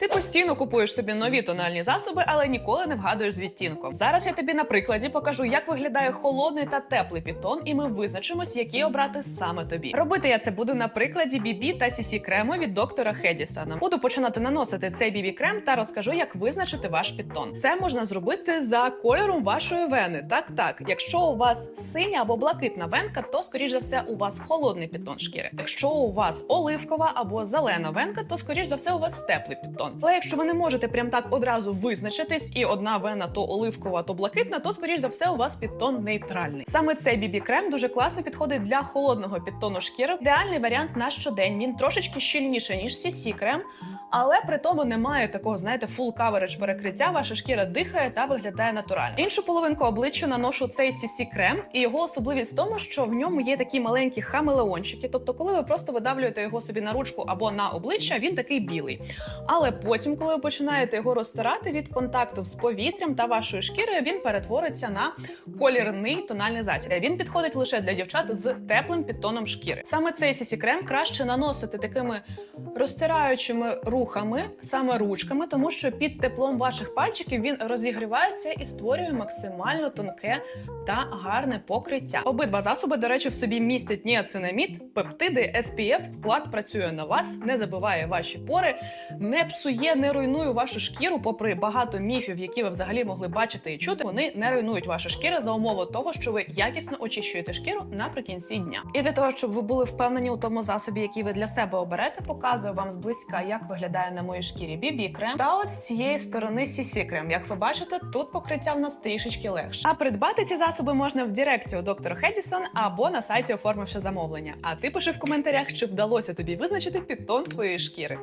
Ти постійно купуєш собі нові тональні засоби, але ніколи не вгадуєш з відтінком. Зараз я тобі на прикладі покажу, як виглядає холодний та теплий підтон, і ми визначимось, який обрати саме тобі. Робити я це буду на прикладі BB та CC крему від доктора Хедісона. Буду починати наносити цей BB крем та розкажу, як визначити ваш підтон. Це можна зробити за кольором вашої вени. Так, так. Якщо у вас синя або блакитна венка, то скоріш за все у вас холодний підтон шкіри. Якщо у вас оливкова або зелена венка, то скоріш за все у вас теплий підтон. Але якщо ви не можете прям так одразу визначитись, і одна вена то оливкова, то блакитна, то скоріш за все у вас підтон нейтральний. Саме цей BB крем дуже класно підходить для холодного підтону шкіри. Ідеальний варіант на щодень. Він трошечки щільніше ніж CC крем. Але при тому немає такого, знаєте, full coverage перекриття. Ваша шкіра дихає та виглядає натурально. Іншу половинку обличчя наношу цей CC крем, і його особливість в тому, що в ньому є такі маленькі хамелеончики. Тобто, коли ви просто видавлюєте його собі на ручку або на обличчя, він такий білий. Але потім, коли ви починаєте його розтирати від контакту з повітрям та вашою шкірою, він перетвориться на колірний тональний засіб. Він підходить лише для дівчат з теплим підтоном шкіри. Саме цей CC крем краще наносити такими розтираючими рухами, саме ручками, тому що під теплом ваших пальчиків він розігрівається і створює максимально тонке та гарне покриття. Обидва засоби, до речі, в собі містять ніацинамід, пептиди, SPF. Склад працює на вас, не забиває ваші пори, не псує, не руйнує вашу шкіру. Попри багато міфів, які ви взагалі могли бачити і чути, вони не руйнують вашу шкіру за умови того, що ви якісно очищуєте шкіру наприкінці дня. І для того, щоб ви були впевнені у тому засобі, який ви для себе оберете, показую вам зблизька, як виглядає на моїй шкірі BB крем та от цієї сторони CC крем. Як ви бачите, тут покриття в нас трішечки легше. А придбати ці засоби можна в Директі у доктора Хедісон або на сайті, оформивши замовлення. А ти пиши в коментарях, чи вдалося тобі визначити підтон своєї шкіри.